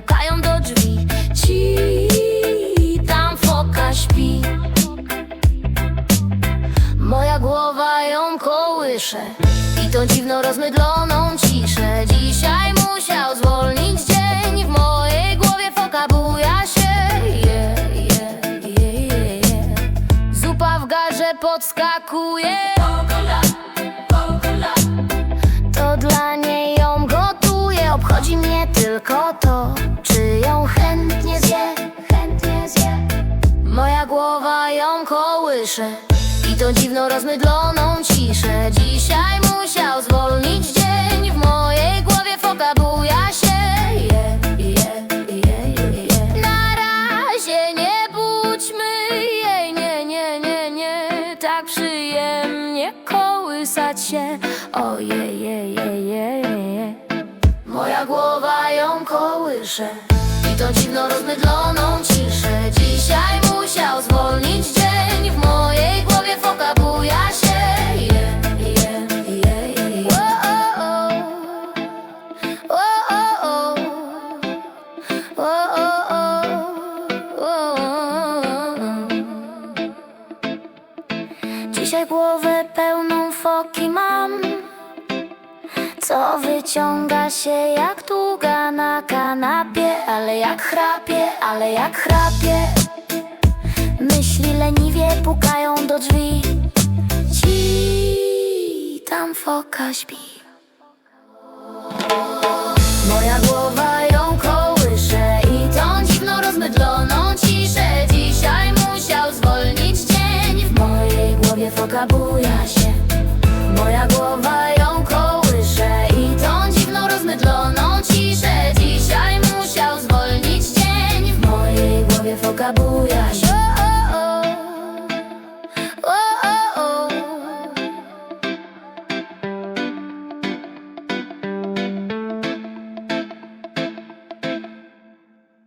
pukają do drzwi. Ci tam foka śpi. Moja głowa ją kołysze I to dziwno rozmydloną ciszę. Dzisiaj musiał zwolnić dzień. W mojej głowie foka buja się. Yeah, yeah, yeah, yeah. Zupa w garze podskakuje. Mnie tylko to Czy ją chętnie zje. Chętnie zje. Moja głowa ją kołysze I tą dziwną rozmydloną ciszę. Dzisiaj musiał zwolnić dzień W mojej głowie foka buja się. Na razie nie budźmy jej. Nie, nie, nie, nie. Tak przyjemnie kołysać się. Je, je, je, je. Moja głowa ją kołysze I tą dziwną rozmydloną ciszę. Dzisiaj musiał zwolnić dzień W mojej głowie foka buja się. Dzisiaj głowę pełną foki mam co wyciąga się jak długa na kanapie Ale jak chrapie, ale jak chrapie. Myśli leniwie pukają do drzwi. Ci tam foka śpi. Moja głowa ją kołysze I tą dziwną rozmydloną ciszę. Dzisiaj musiał zwolnić dzień W mojej głowie foka buja się. Moja głowa Кабуя